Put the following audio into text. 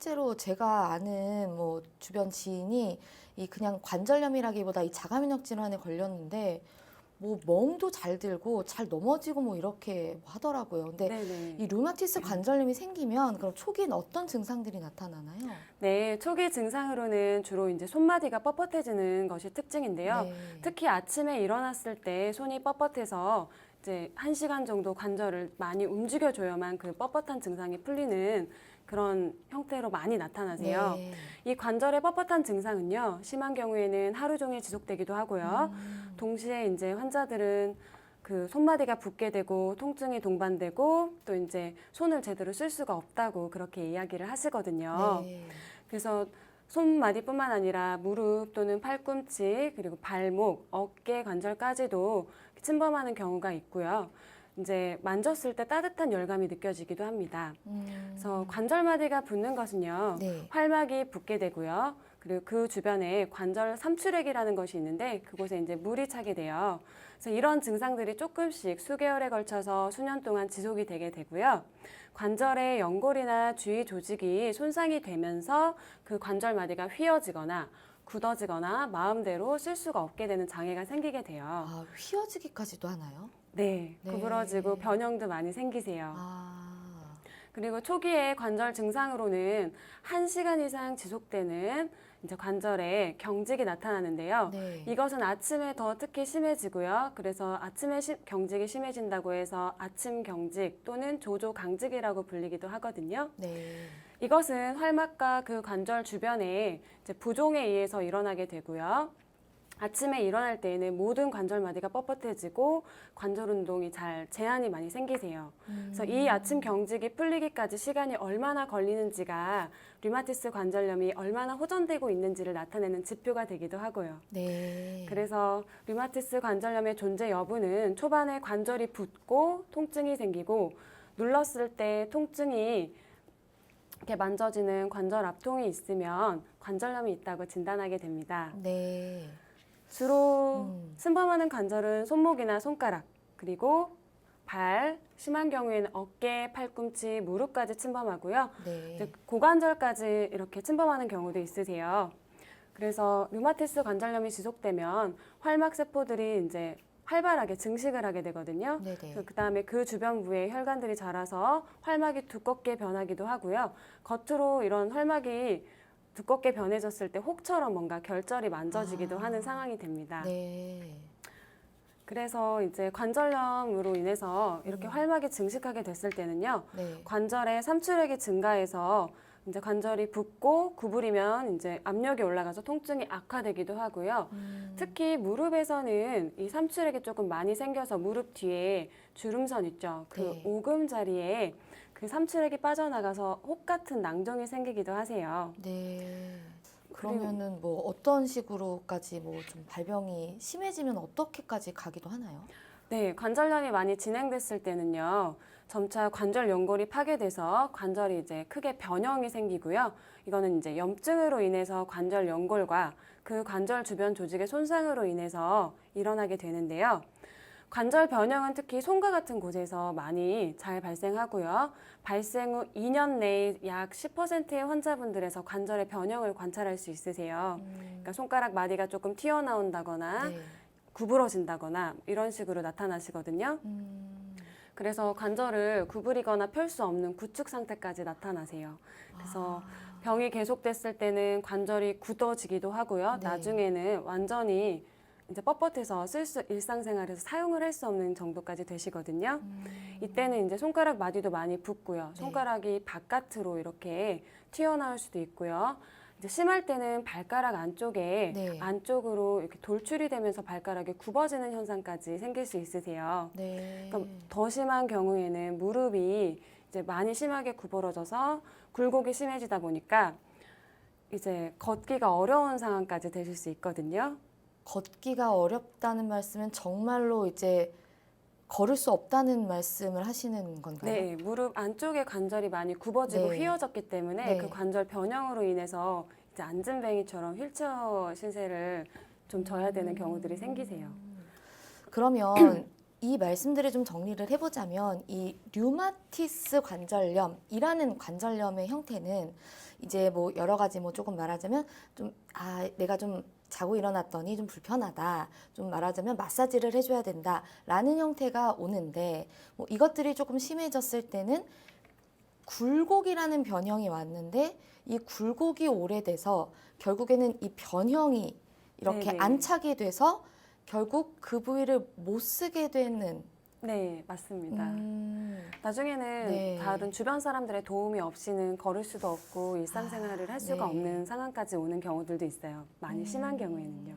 제가 아는 뭐 주변 지인이 이 그냥 관절염이라기보다 이 자가면역 질환에 걸렸는데 뭐 멍도 잘 들고 잘 넘어지고 뭐 이렇게 하더라고요. 근데 네네. 이 류마티스 관절염이 생기면 그럼 초기엔 어떤 증상들이 나타나나요? 네, 초기 증상으로는 주로 이제 손마디가 뻣뻣해지는 것이 특징인데요. 네. 특히 아침에 일어났을 때 손이 뻣뻣해서 이제 한 시간 정도 관절을 많이 움직여줘야만 그 뻣뻣한 증상이 풀리는 그런 형태로 많이 나타나세요. 네. 이 관절의 뻣뻣한 증상은요, 심한 경우에는 하루 종일 지속되기도 하고요. 음. 동시에 이제 환자들은 그 손마디가 붓게 되고 통증이 동반되고 또 이제 손을 제대로 쓸 수가 없다고 그렇게 이야기를 하시거든요. 네. 그래서 손마디뿐만 아니라 무릎 또는 팔꿈치 그리고 발목, 어깨 관절까지도 침범하는 경우가 있고요. 이제 만졌을 때 따뜻한 열감이 느껴지기도 합니다. 음. 그래서 관절 마디가 붓는 것은요. 네. 활막이 붓게 되고요. 그리고 그 주변에 관절 삼출액이라는 것이 있는데 그곳에 이제 물이 차게 돼요. 그래서 이런 증상들이 조금씩 수개월에 걸쳐서 수년 동안 지속이 되게 되고요. 관절의 연골이나 주위 조직이 손상이 되면서 그 관절 마디가 휘어지거나 굳어지거나 마음대로 쓸 수가 없게 되는 장애가 생기게 돼요. 아, 휘어지기까지도 하나요? 네, 네. 구부러지고 변형도 많이 생기세요. 아. 그리고 초기의 관절 증상으로는 한시간 이상 지속되는 이제 관절에 경직이 나타나는데요. 네. 이것은 아침에 더 특히 심해지고요. 그래서 아침에 시- 경직이 심해진다고 해서 아침 경직 또는 조조 강직이라고 불리기도 하거든요. 네. 이것은 활막과 그 관절 주변에 이제 부종에 의해서 일어나게 되고요. 아침에 일어날 때에는 모든 관절 마디가 뻣뻣해지고 관절 운동이 잘 제한이 많이 생기세요. 그래서 이 아침 경직이 풀리기까지 시간이 얼마나 걸리는지가 류마티스 관절염이 얼마나 호전되고 있는지를 나타내는 지표가 되기도 하고요. 네. 그래서 류마티스 관절염의 존재 여부는 초반에 관절이 붓고 통증이 생기고 눌렀을 때 통증이 이렇게 만져지는 관절 압통이 있으면 관절염이 있다고 진단하게 됩니다. 네. 주로 음. 침범하는 관절은 손목이나 손가락, 그리고 발, 심한 경우에는 어깨, 팔꿈치, 무릎까지 침범하고요. 네. 고관절까지 이렇게 침범하는 경우도 있으세요. 그래서 류마티스 관절염이 지속되면 활막 세포들이 이제 활발하게 증식을 하게 되거든요. 네네. 그 다음에 그 주변 부에 혈관들이 자라서 활막이 두껍게 변하기도 하고요. 겉으로 이런 활막이 두껍게 변해졌을 때 혹처럼 뭔가 결절이 만져지기도 아. 하는 상황이 됩니다. 네. 그래서 이제 관절염으로 인해서 이렇게 음. 활막이 증식하게 됐을 때는요. 네. 관절의 삼출액이 증가해서 이제 관절이 붓고 구부리면 이제 압력이 올라가서 통증이 악화되기도 하고요. 음. 특히 무릎에서는 이 삼출액이 조금 많이 생겨서 무릎 뒤에 주름선 있죠. 그 네. 오금 자리에 그 삼출액이 빠져나가서 혹 같은 낭종이 생기기도 하세요. 네. 그러면은 뭐 어떤 식으로까지 뭐 좀 발병이 심해지면 어떻게까지 가기도 하나요? 네, 관절염이 많이 진행됐을 때는요. 점차 관절 연골이 파괴돼서 관절이 이제 크게 변형이 생기고요. 이거는 이제 염증으로 인해서 관절 연골과 그 관절 주변 조직의 손상으로 인해서 일어나게 되는데요. 관절 변형은 특히 손과 같은 곳에서 많이 잘 발생하고요. 발생 후 2년 내에 약 10%의 환자분들에서 관절의 변형을 관찰할 수 있으세요. 음. 그러니까 손가락 마디가 조금 튀어나온다거나 네. 구부러진다거나 이런 식으로 나타나시거든요. 음. 그래서 관절을 구부리거나 펼 수 없는 구축 상태까지 나타나세요. 그래서 아. 병이 계속됐을 때는 관절이 굳어지기도 하고요. 네. 나중에는 완전히 이제 뻣뻣해서 쓸 수 일상생활에서 사용을 할 수 없는 정도까지 되시거든요. 음. 이때는 이제 손가락 마디도 많이 붓고요. 네. 손가락이 바깥으로 이렇게 튀어나올 수도 있고요. 이제 심할 때는 발가락 안쪽에 네. 안쪽으로 이렇게 돌출이 되면서 발가락이 굽어지는 현상까지 생길 수 있으세요. 네. 그럼 더 심한 경우에는 무릎이 이제 많이 심하게 구부러져서 굴곡이 심해지다 보니까 이제 걷기가 어려운 상황까지 되실 수 있거든요. 걷기가 어렵다는 말씀은 정말로 이제 걸을 수 없다는 말씀을 하시는 건가요? 네, 무릎 안쪽에 관절이 많이 굽어지고 네. 휘어졌기 때문에 네. 그 관절 변형으로 인해서 이제 앉은뱅이처럼 휠체어 신세를 좀 져야 되는 경우들이 생기세요. 그러면 이 말씀들을 좀 정리를 해보자면 이 류마티스 관절염이라는 관절염의 형태는 이제 뭐 여러 가지 뭐 조금 말하자면 좀 아 내가 좀 자고 일어났더니 좀 불편하다. 좀 말하자면 마사지를 해줘야 된다 라는 형태가 오는데 뭐 이것들이 조금 심해졌을 때는 굴곡이라는 변형이 왔는데 이 굴곡이 오래돼서 결국에는 이 변형이 이렇게 네네. 안착이 돼서 결국 그 부위를 못 쓰게 되는 네, 맞습니다. 음, 나중에는 네. 다른 주변 사람들의 도움이 없이는 걸을 수도 없고 일상생활을 아, 할 수가 네. 없는 상황까지 오는 경우들도 있어요. 많이 심한 음. 경우에는요.